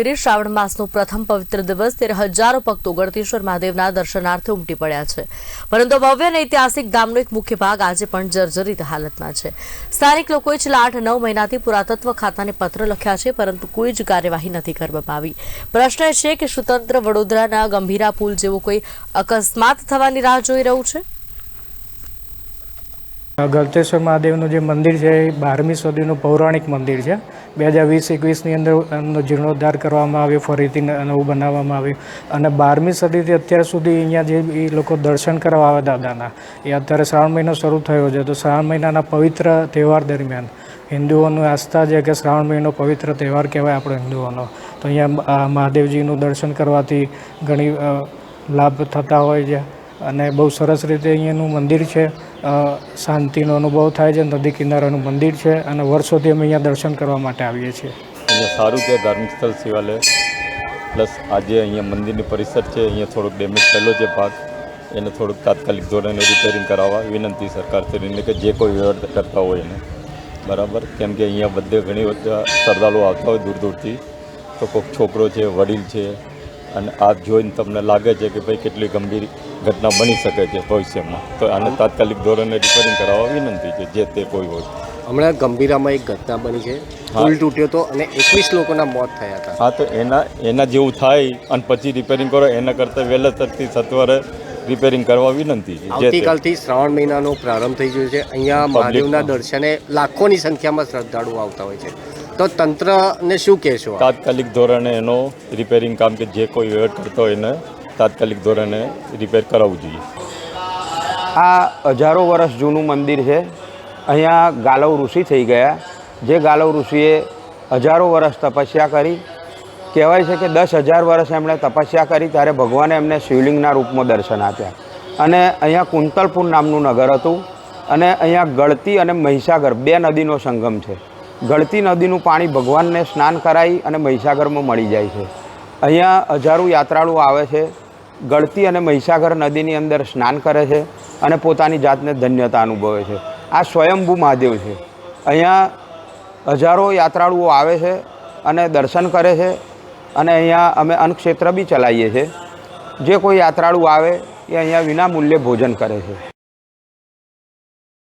કરીએ શ્રાવણ માસનો પ્રથમ પવિત્ર દિવસ ત્યારે હજારો ભક્તો ગળતેશ્વર મહાદેવના દર્શનાર્થે ઉમટી પડ્યા છે. પરંતુ ભવ્ય અને ઐતિહાસિક ધામનો એક મુખ્ય ભાગ આજે પણ જર્જરિત હાલતમાં છે. સ્થાનિક લોકોએ છેલ્લા આઠ નવ મહિનાથી પુરાતત્વ ખાતાને પત્ર લખ્યા છે, પરંતુ કોઈ જ કાર્યવાહી નથી કરવામાં આવી પ્રશ્ન એ છે કે સ્વતંત્ર વડોદરાના ગંભીરા પુલ જેવો કોઈ અકસ્માત થવાની રાહ જોઈ રહ્યું છે? ગળતેશ્વર મહાદેવનું જે મંદિર છે, એ બારમી સદીનું પૌરાણિક મંદિર છે. બે હજાર વીસ, એકવીસની અંદર એમનો જીર્ણોદ્ધાર કરવામાં આવ્યો, ફરીથી નવું બનાવવામાં આવ્યું. અને બારમી સદીથી અત્યાર સુધી અહીંયા જે એ લોકો દર્શન કરવા આવે દાદાના, એ અત્યારે શ્રાવણ મહિનો શરૂ થયો છે. તો શ્રાવણ મહિનાના પવિત્ર તહેવાર દરમિયાન હિન્દુઓની આસ્થા છે કે શ્રાવણ મહિનો પવિત્ર તહેવાર કહેવાય આપણો હિન્દુઓનો. તો અહીંયા મહાદેવજીનું દર્શન કરવાથી ઘણી લાભ થતા હોય છે. અને બહુ સરસ રીતે અહીંયાનું મંદિર છે. શાંતિનો અનુભવ થાય છે, નદી કિનારાનું મંદિર છે અને વર્ષોથી અમે અહીંયા દર્શન કરવા માટે આવીએ છીએ. અહીંયા સારું છે ધાર્મિક સ્થળ શિવાલય. પ્લસ આજે અહીંયા મંદિરની પરિસર છે, અહીંયા થોડોક ડેમેજ થયેલો છે ભાગ. એને થોડુંક તાત્કાલિક ધોરણે રિપેરિંગ કરાવવા વિનંતી સરકાર કરીને કે જે કોઈ વ્યવહાર કરતા હોય એને. બરાબર? કેમ કે અહીંયા બધે ઘણી બધા શ્રદ્ધાળુઓ આવતા હોય દૂર દૂરથી તો કોઈક છોકરો છે, વડીલ છે અને આ જોઈને તમને લાગે છે કે ભાઈ કેટલી ગંભીર ઘટના બની શકે છે ભવિષ્યમાં. તો આને તાત્કાલિક ધોરણે રિપેરિંગ કરાવવા વિનંતી છે જે તે કોઈ હોય. હમણાં ગંભીરામાં એક ઘટના બની છે. પુલ તૂટ્યો હતો અને એકવીસ લોકોના મોત થયા હતા. હા તો એના એના જેવું થાય અને પછી રિપેરિંગ કરો એના કરતાં વહેલા તરથી સત્વરે રિપેરિંગ કરવા વિનંતી છે. આવતીકાલથી શ્રાવણ મહિનાનો પ્રારંભ થઈ ગયો છે. અહીંયા મહાદેવના દર્શને લાખોની સંખ્યામાં શ્રદ્ધાળુઓ આવતા હોય છે. તો તંત્રને શું કહેશો તાત્કાલિક ધોરણે એનો રિપેરિંગ કામ કે જે કોઈ વેટ કરતો હોય એને તાત્કાલિક ધોરણે રિપેર કરાવવું જોઈએ. આ હજારો વર્ષ જૂનું મંદિર છે. અહીંયા ગાલવ ઋષિ થઈ ગયા. જે ગાલવ ઋષિએ હજારો વર્ષ તપસ્યા કરી. કહેવાય છે કે દસ હજાર વર્ષ એમણે તપસ્યા કરી ત્યારે ભગવાને એમને શિવલિંગના રૂપમાં દર્શન આપ્યા. અને અહીંયા કુંતલપુર નામનું નગર હતું. અને અહીંયા ગળતી અને મહિસાગર બે નદીનો સંગમ છે. ગળતી નદીનું પાણી ભગવાનને સ્નાન કરાવી અને મહીસાગરમાં મળી જાય છે. અહીંયા હજારો યાત્રાળુઓ આવે છે. ગળતી અને મહીસાગર નદીની અંદર સ્નાન કરે છે અને પોતાની જાતને ધન્યતા અનુભવે છે. આ સ્વયંભૂ મહાદેવ છે. અહીંયા હજારો યાત્રાળુઓ આવે છે અને દર્શન કરે છે અને અહીંયા અમે અન્નક્ષેત્ર બી ચલાવીએ છીએ. જે કોઈ યાત્રાળુ આવે એ અહીંયા વિના મૂલ્યે ભોજન કરે છે.